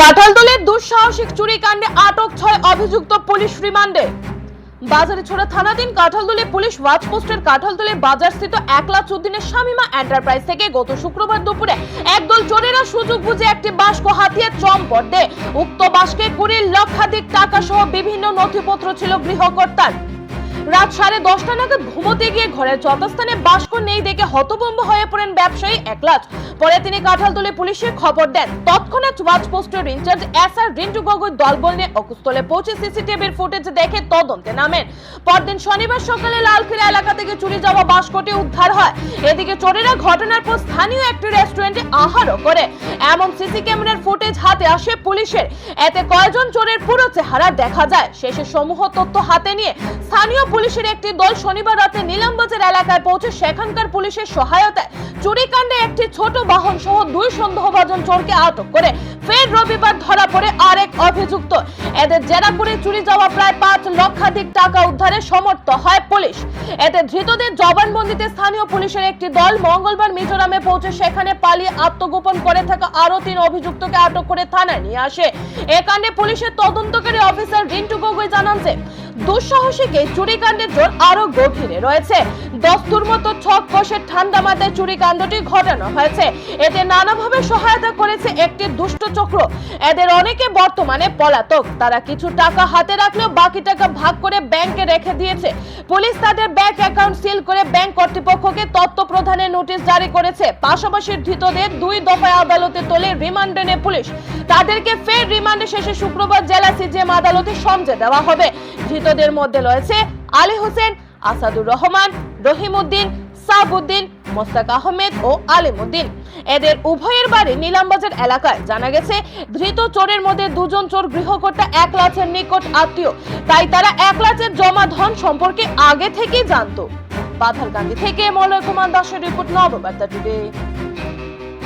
কাঁঠালতলে দুঃসাহসিক চুরিকাণ্ডে আটক ছয় অভিযুক্ত পুলিশ রিমান্ডে। বাজারে ছোড়া থানাধীন কাঁঠালতলি পুলিশ ওয়াচ পোস্টের কাঁঠালতলি বাজার স্থিত একলা চুদ্দিনের স্বামীমা এন্টারপ্রাইজ থেকে গত শুক্রবার দুপুরে একদল চোরেরা সুযোগ বুঝে একটি বাস্ক হাতিয়ে চম্পট দেয়। উক্ত বাস্কে কুড়ি লক্ষাধিক টাকা সহ বিভিন্ন নথিপত্র ছিল গৃহকর্তার। রাত সাড়ে দশটা নাগাদ ঘুমোতে গিয়ে ঘরের যথাস্থানে বাস্ক নেই দেখে হতভম্ব হয়ে পড়েন ব্যবসায়ী একলাচ পরে তিনি কাঁঠালতলে পুলিশে খবর দেন। তৎক্ষণাৎ ওয়াচ পোস্টের incharge S R Rintu Gogoi দলবল নিয়ে অকুস্থলে পৌঁছে সিসিটিভির ফুটেজ দেখে তদন্তে নামেন। পরদিন শনিবার সকালে লালখিরা এলাকা থেকে চুরি যাওয়া বাস্কটি উদ্ধার হয়। এদিকে চোরেরা ঘটনার পর স্থানীয় একটি রেস্টুরেন্টে আহারও করে। এমন সিসি ক্যামেরার ফুটেজ হাতে আসে পুলিশের। এতে কয়জন চোরের পুরো চেহারা দেখা যায়। শেষে সমূহ তথ্য হাতে নিয়ে স্থানীয় পুলিশের একটি দল শনিবার রাতে নিলামবাজার এলাকায় পৌঁছে সেখানকার পুলিশের সহায়তায় চুরিকাণ্ডে একটি ছোট বাহন সহ দুই সন্দেহভাজন চোরকে আটক করে ফের রবিবার ধরা পড়ে আরেক অভিযুক্ত। এদের জেরা করে চুরি যাওয়া প্রায় পাঁচ লক্ষাধিক টাকা উদ্ধারে সমর্থ হয় পুলিশ। এতে ধৃতদের জবানবন্দিতে স্থানীয় পুলিশের একটি দল মঙ্গলবার মিজোরামে পৌঁছে সেখানে পালিয়ে আত্মগোপন করে থাকা আরও তিন অভিযুক্তকে আটক করে থানায় নিয়ে আসে। এ কাণ্ডে পুলিশের তদন্তকারী অফিসার রিন্টু গগৈ জানান যে দুঃসাহসিক চুরিকাণ্ডের জোর আরও গভীরে রয়েছে। দস্তুর মতো ছক কষে ঠান্ডা মাথায় চুরিকাণ্ডটি ঘটানো হয়েছে। এতে নানাভাবে সহায়তা করেছে একটি দুষ্ট চক্র। এদের অনেকে বর্তমানে পলাতক। তারা কিছু টাকা হাতে রাখলেও বাকি টাকা ভাগ করে ব্যাংকে রেখে দিয়েছে। পুলিশ তাদের ব্যাংক অ্যাকাউন্ট সিল করে ব্যাংক কর্তৃপক্ষকে তথ্য প্রদানের নোটিশ জারি করেছে। পাশাপাশি ধৃতদের দুই দফায় আদালতে তোলে রিমান্ডে নেয় পুলিশ। তাদেরকে ফের রিমান্ডে শেষে শুক্রবার জেলা সিজিএম আদালতে সমঝে দেওয়া হবে। ধৃতদের মধ্যে রয়েছে আলী হোসেন, আসাদুর রহমান, রহিমউদ্দিন, সাবউদ্দিন, মোস্তাক আহমেদ ও আলিমউদ্দিন। এদের উভয়ের বাড়ি নীলামবাজার এলাকায়। জানা গেছে, ধৃত চোরের মধ্যে দুজন চোর গৃহকর্তা, এক লাচের নিকট আত্মীয়। তাই তারা এক লাচের জমা ধন সম্পর্কে আগে থেকেই জানতো। পাথারকান্দি থেকে মলয় কুমার দাসের রিপোর্ট, নববার্তা টুডে।